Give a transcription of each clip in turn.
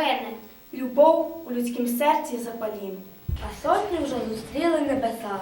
провини. Любов у людськім серці запалім. А сотні вже зустріли небеса,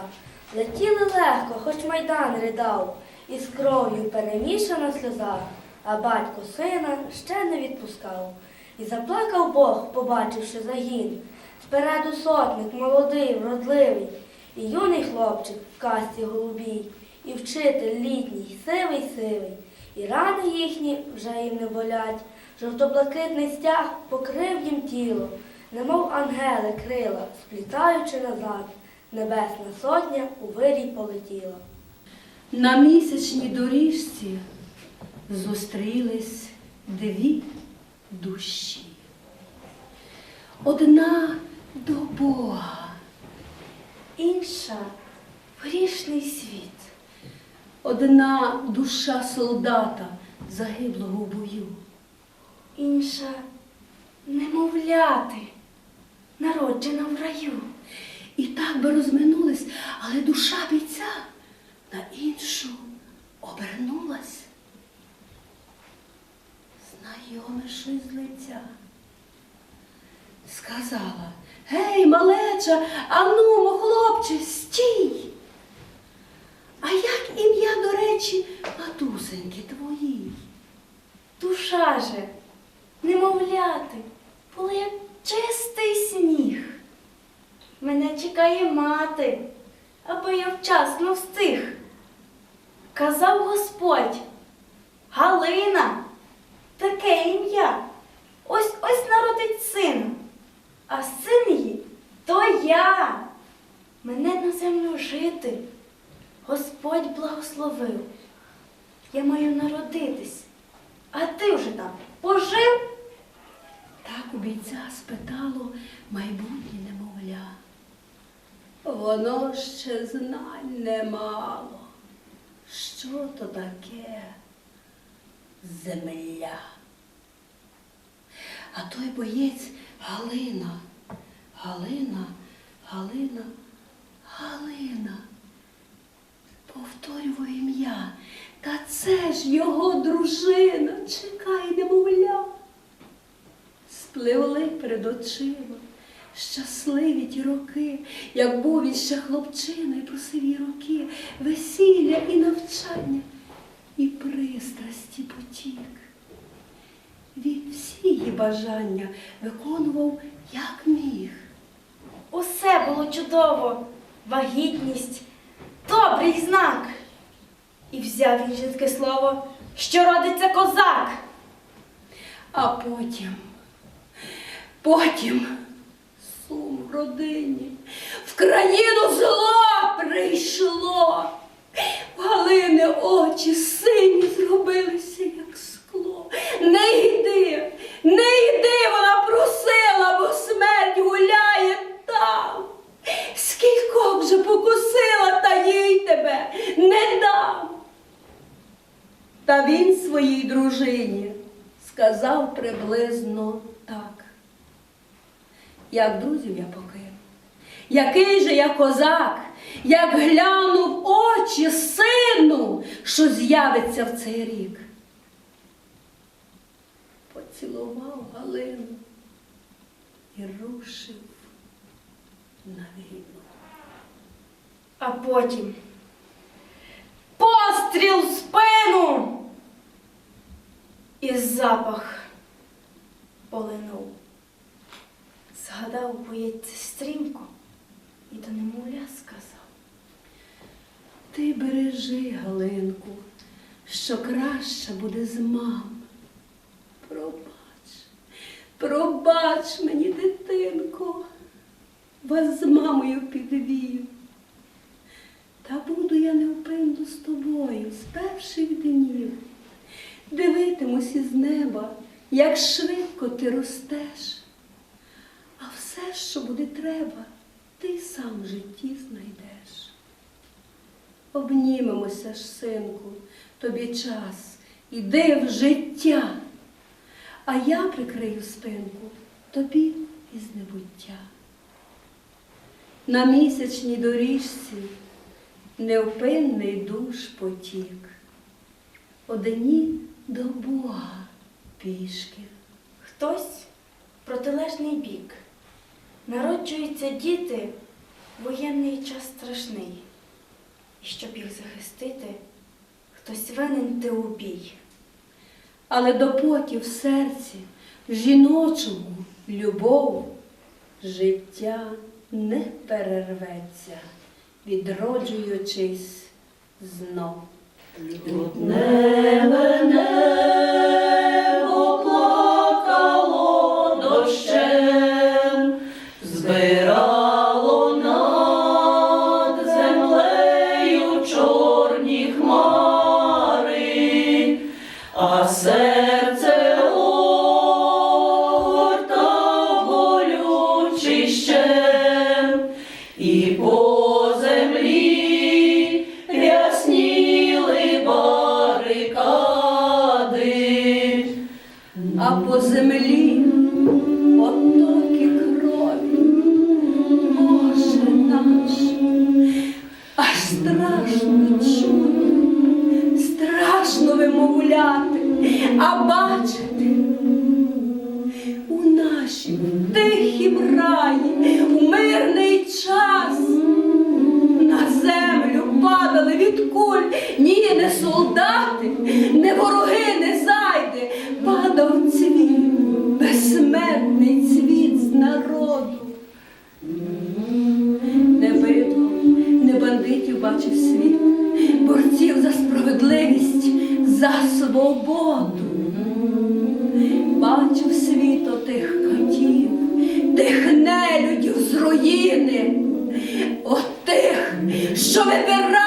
летіли легко, хоч майдан ридав, і з кров'ю перемішана сльоза, а батько сина ще не відпускав. І заплакав Бог, побачивши загін. Спереду сотник, молодий, вродливий, і юний хлопчик в касті голубій, і вчитель літній, сивий сивий, і рани їхні вже їм не болять. Жовто-блакитний стяг покрив їм тіло, немов ангели крила, сплітаючи назад, небесна сотня у вирій полетіла. На місячній доріжці зустрілись дві душі. Одна до Бога, Інша в грішний світ. одна душа солдата, загиблого в бою. Інша немовляти, народжена в раю. І так би розминулись, але душа бійця на іншу обернулась. Знайоме щось з лиця. Сказала, гей, малеча, анумо, хлопче, стій. А як ім'я, до речі, матусеньки твої? Душа же, немовляти, була як чистий сніг. Мене чекає мати, аби я вчасно встиг. Казав Господь, Галина, таке ім'я. Ось ось народить син, а син її то я. Мене на землю жити. Господь благословив. Я маю народитись. А ти вже там пожив? Так у бійця спитало майбутнє немовля. Воно ще знань не мало. Що то таке земля? А той боєць Галина, Галина, Галина, Галина. Повторював ім'я. Та це ж його дружина. Чекай, немовля спливли перед очима. Щасливі ті роки, як був він ще хлопчиною про сиві роки, весілля і навчання, і пристрасті потік. Він всі її бажання виконував, як міг. Усе було чудово, вагітність, добрий знак. І взяв він жінське слово, що родиться козак. А потім Потім сум в родині, в країну зло прийшло. Галини очі сині зробилися, як скло. Не йди, не йди, вона просила, бо смерть гуляє там. Скількох вже покусила, та їй тебе не дам. Та він своїй дружині сказав приблизно так. Як друзів я покину, який же я козак, як гляну в очі сину, що з'явиться в цей рік. Поцілував Галину і рушив на війну. А потім постріл в спину і запах полинув. Згадав боєць стрімко і до немовля сказав. Ти бережи, Галинку, що краще буде з мам. Пробач, пробач мені, дитинко, вас з мамою підвію. Та буду я невпинно з тобою з перших днів. Дивитимусь із неба, як швидко ти ростеш. А все, що буде треба, ти сам в житті знайдеш. Обнімемося ж, синку, тобі час, іди в життя, а я прикрию спинку тобі із небуття. На місячній доріжці невпинний душ потік, одні до Бога пішки. Хтось протилежний бік. Народжуються діти, воєнний час страшний. І щоб їх захистити, хтось винен ти у бій. Але допоки в серці, жіночому любов, життя не перерветься, відроджуючись знов. Небе небо що вибирали за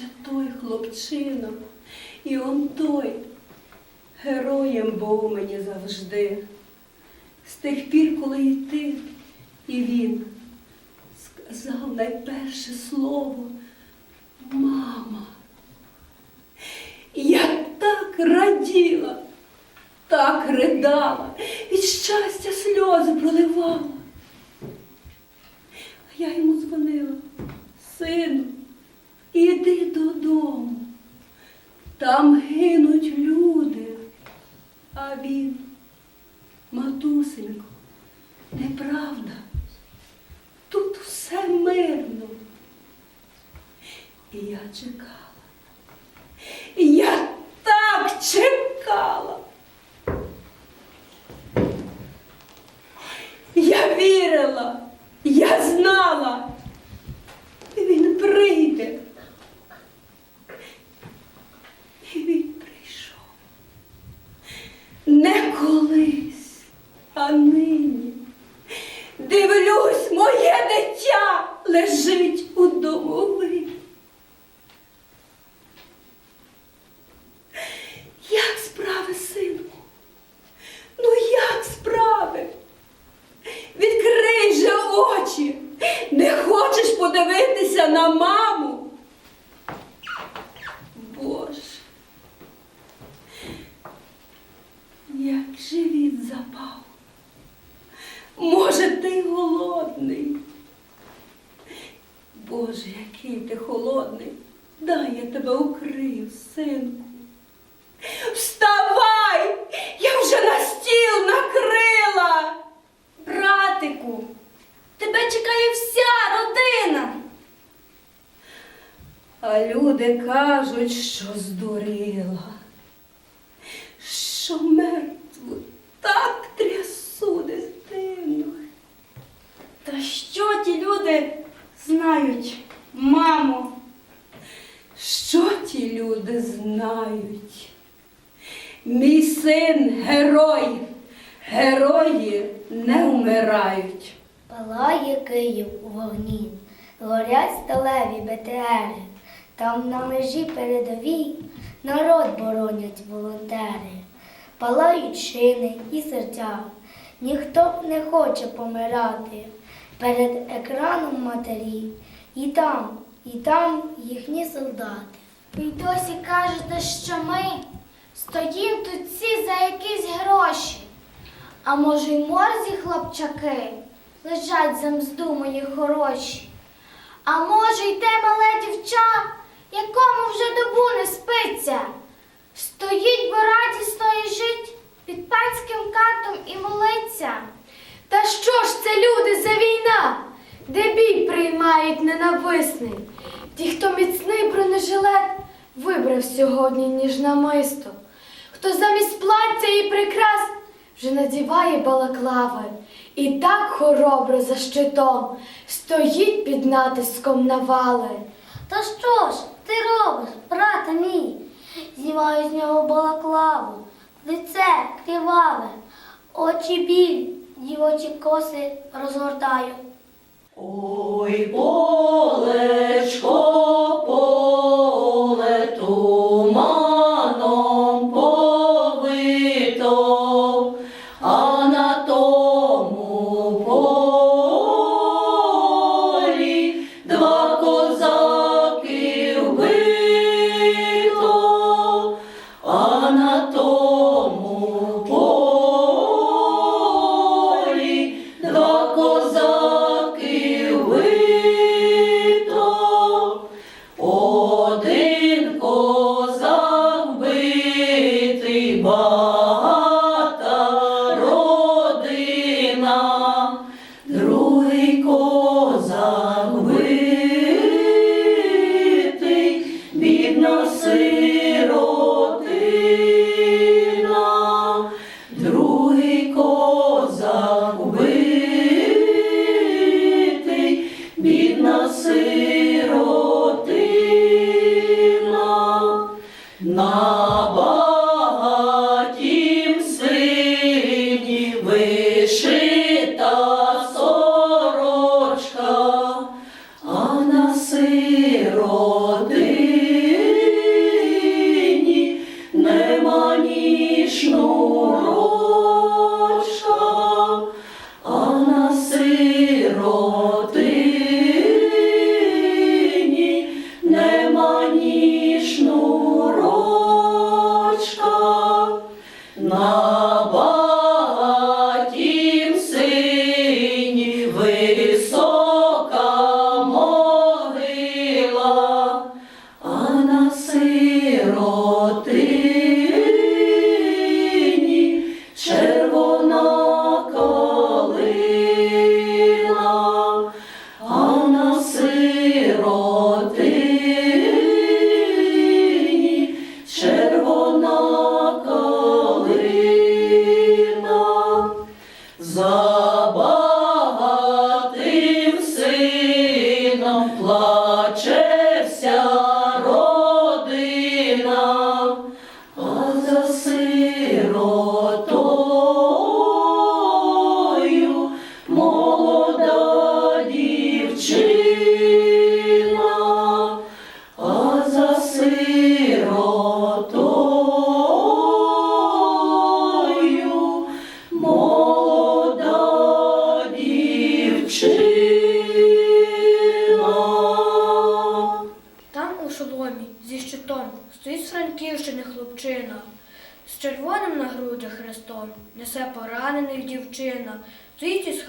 Ще той хлопчина, і он той героєм був мені завжди. З тих пір, коли й ти, і він сказав найперше слово Мама. Я так раділа, так ридала, від щастя сльози проливала. А я йому дзвонила, сину, іди додому. Там гинуть люди. А він, матусенько, неправда. Тут все мирно. І я чекала. Я так чекала. Я вірила, я знала, він прийде. І він прийшов. Не колись, а нині. Дивлюсь, моє дитя лежить у домовині. Як справи, синку? Ну як справи? Відкрий же очі. Не хочеш подивитися на маму? Боже. Як живіт запав. Може, ти голодний? Боже, який ти холодний. Дай я тебе укрию, синку. Вставай! Я вже на стіл накрила. Братику, тебе чекає вся родина. А люди кажуть, що здуріла, що мертву так трясу дитину. Та що ті люди знають, мамо? Що ті люди знають? Мій син герой, герої не вмирають. Палає Київ у вогні, горять сталеві БТРи. Там на межі передовій народ боронять волонтери. Палають шини і серця. Ніхто не хоче помирати перед екраном матері. І там, і там їхні солдати. Й досі кажете, що ми стоїм тут всі за якісь гроші. А може, й морзі хлопчаки лежать за мзду мої хороші. А може, й те мале дівча, якому вже добу не спиться, стоїть, бо радісно і жить під панським катом і молиться. Та що ж це люди за війна, де бій приймають ненависний? Ті, хто міцний бронежилет вибрав сьогодні ніж намисто, хто замість плаття і прикрас вже надіває балаклави і так хоробро за щитом стоїть під натиском навали. Та що ж ти робиш, брате мій? Знімаю з нього балаклаву, лице криваве, очі біль, дівочі коси розгортаю. Ой, полечко, поле туманом な eu sei.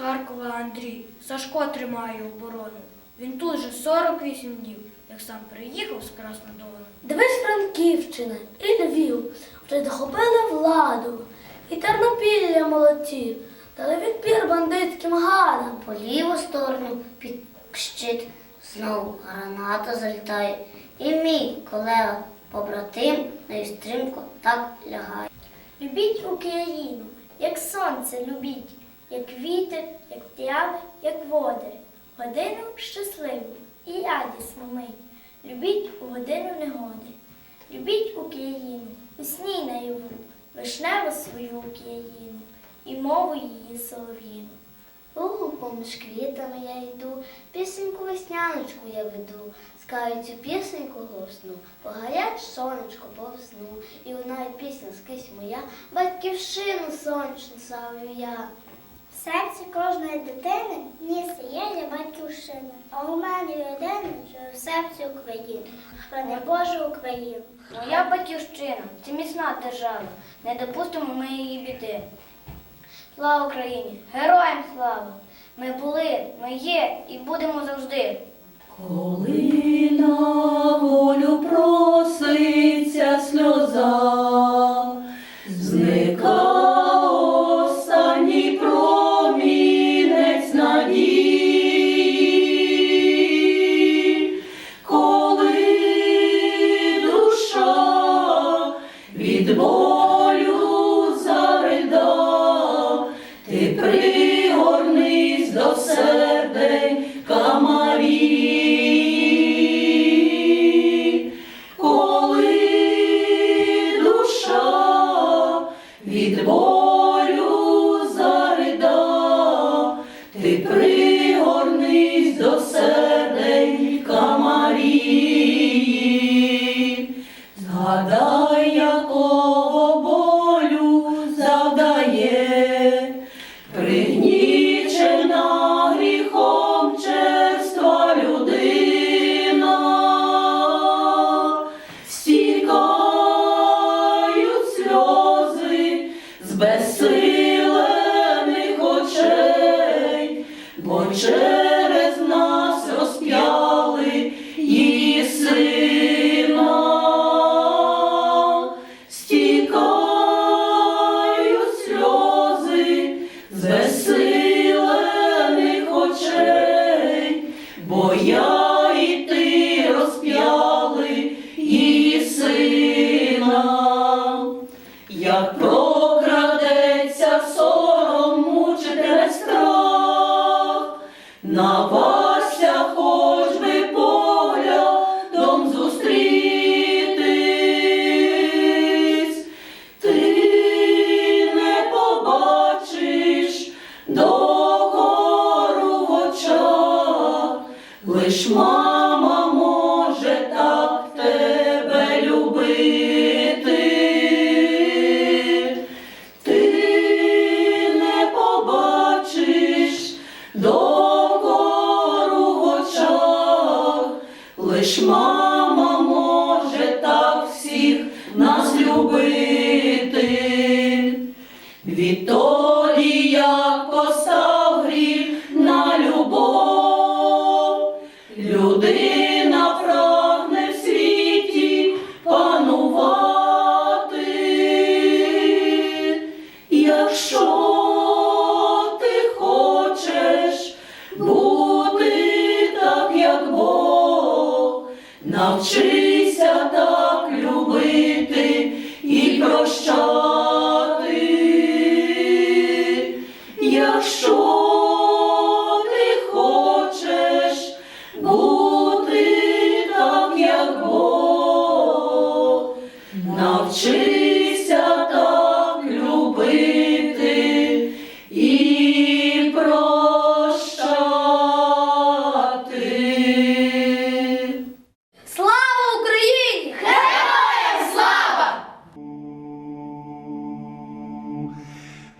Харкова Андрій, Сашко тримає оборону. Він тут же 48 днів, як сам приїхав з Краснодону. Дивись, Франківщина і Львів вже захопили владу, і Тернопілля молодці, дали відпір бандитським гадам. По ліву сторону під щит знову граната залітає. І мій колега, побратим, нею стрімко так лягає. Любіть Україну, як сонце любіть, як вітер, як тяви, як води. Годину щасливу і радісну мить. Любіть у годину негоди. Любіть Україну, у сні наяву, вишневу свою Україну і мову її солов'їну. Лугу поміж квітами я йду, пісеньку весняночку я веду, скаю цю пісеньку голосну, погорять сонечко повсну, і лунає пісня скрізь моя, батьківщину сонячну славлю я. В серці кожної дитини місце є для батьківщини, а у мене єдине, що в серці України. Храни Боже Україну. Моя батьківщина це міцна держава. Не допустимо ми її біди. Слава Україні! Героям слава! Ми були, ми є і будемо завжди. Коли на волю проситься сльоза, від болю сльози з безсилених очей, бо